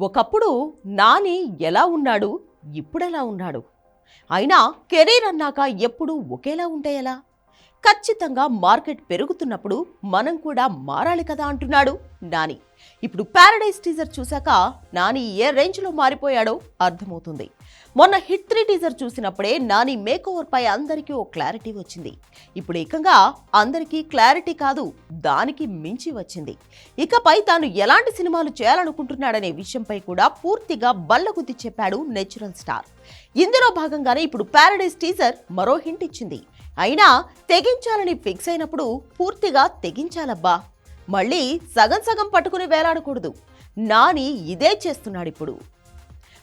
ఒకప్పుడు నాని ఎలా ఉన్నాడు? ఇప్పుడెలా ఉన్నాడు? అయినా కెరీర్ అన్నాక ఎప్పుడూ ఒకేలా ఉంటే ఎలా? ఖచ్చితంగా మార్కెట్ పెరుగుతున్నప్పుడు మనం కూడా మారాలి కదా అంటున్నాడు నాని. ఇప్పుడు ప్యారడైజ్ టీజర్ చూశాక నాని ఏ రేంజ్లో మారిపోయాడో అర్థమవుతుంది. మొన్న హిట్ త్రీ టీజర్ చూసినప్పుడే నాని మేకోవర్ పై అందరికీ ఓ క్లారిటీ వచ్చింది. ఇప్పుడు ఏకంగా అందరికీ క్లారిటీ కాదు దానికి మించి వచ్చింది. ఇకపై తాను ఎలాంటి సినిమాలు చేయాలనుకుంటున్నాడనే విషయంపై కూడా పూర్తిగా బల్లగుద్ది చెప్పాడు నేచురల్ స్టార్ ఇందులో భాగంగానే ఇప్పుడు ప్యారడైజ్ టీజర్ మరో హింట్ ఇచ్చింది. అయినా తెగించాలని ఫిక్స్ అయినప్పుడు పూర్తిగా తెగించాలబ్బా. మళ్ళీ సగం సగం పట్టుకుని వేలాడకూడదు. నాని ఇదే చేస్తున్నాడు ఇప్పుడు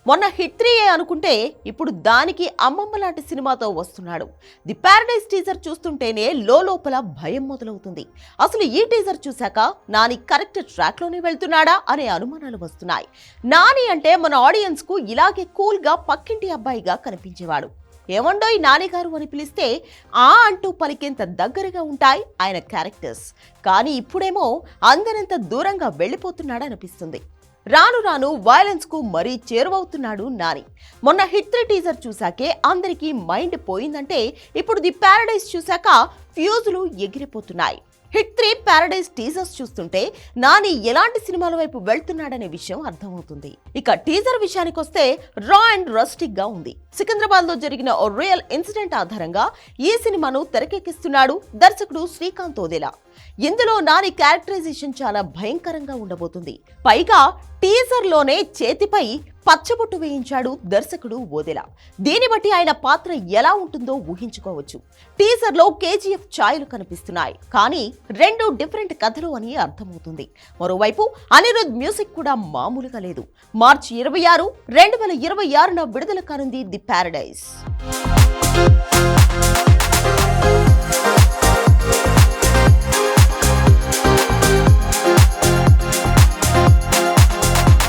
మొన్న హిట్ త్రీ అనుకుంటే ఇప్పుడు దానికి అమ్మమ్మ లాంటి సినిమాతో వస్తున్నాడు. ది ప్యారడైజ్ టీజర్ చూస్తుంటేనే లోపల భయం మొదలవుతుంది. అసలు ఈ టీజర్ చూశాక నాని కరెక్ట్ ట్రాక్లోనే వెళ్తున్నాడా అనే అనుమానాలు వస్తున్నాయి. నాని అంటే మన ఆడియన్స్కు ఇలాగే కూల్గా పక్కింటి అబ్బాయిగా కనిపించేవాడు. ఏమండోయ్ నానిగారు అని పిలిస్తే ఆ అంటూ పలికేంత దగ్గరగా ఉంటాయి ఆయన క్యారెక్టర్స్. కానీ ఇప్పుడేమో అందరంత దూరంగా వెళ్ళిపోతున్నాడు అనిపిస్తుంది రాను రాను వైలెన్స్కు మరీ చేరువవుతున్నాడు నాని. మొన్న హిట్ త్రీ టీజర్ చూశాకే అందరికీ మైండ్ పోయిందంటే ఇప్పుడు ది ప్యారడైజ్ చూశాక ఫ్యూజులు ఎగిరిపోతున్నాయి. హిట్ త్రీ ప్యారడైజ్ టీజర్స్ చూస్తుంటే నాని ఎలాంటి సినిమాల వైపు వెళ్తున్నాడనే విషయం అర్థమవుతుంది. ఇక టీజర్ విషయానికి వస్తే రా అండ్ రస్టిక్గా ఉంది. సికింద్రాబాద్లో జరిగిన ఓ రియల్ ఇన్సిడెంట్ ఆధారంగా ఈ సినిమాను తెరకెక్కిస్తున్నాడు దర్శకుడు శ్రీకాంత్ ఓదెలా. ఇందులో నాని క్యారెక్టరైజేషన్ చాలా భయంకరంగా ఉండబోతుంది. పైగా టీజర్లోనే చేతిపై పచ్చబొట్టు వేయించాడు దర్శకుడు ఓదెలా. దీన్ని బట్టి ఆయన పాత్ర ఎలా ఉంటుందో ఊహించుకోవచ్చు. టీజర్లో కేజీఎఫ్ ఛాయలు కనిపిస్తున్నాయి. కానీ రెండు డిఫరెంట్ కథలు అని అర్థమవుతుంది. మరోవైపు అనిరుద్ మ్యూజిక్ కూడా మామూలుగా లేదు. మార్చి ఇరవై ఆరు రెండు వేల ఇరవై ఆరున విడుదల కానుంది ది ప్యారడైజ్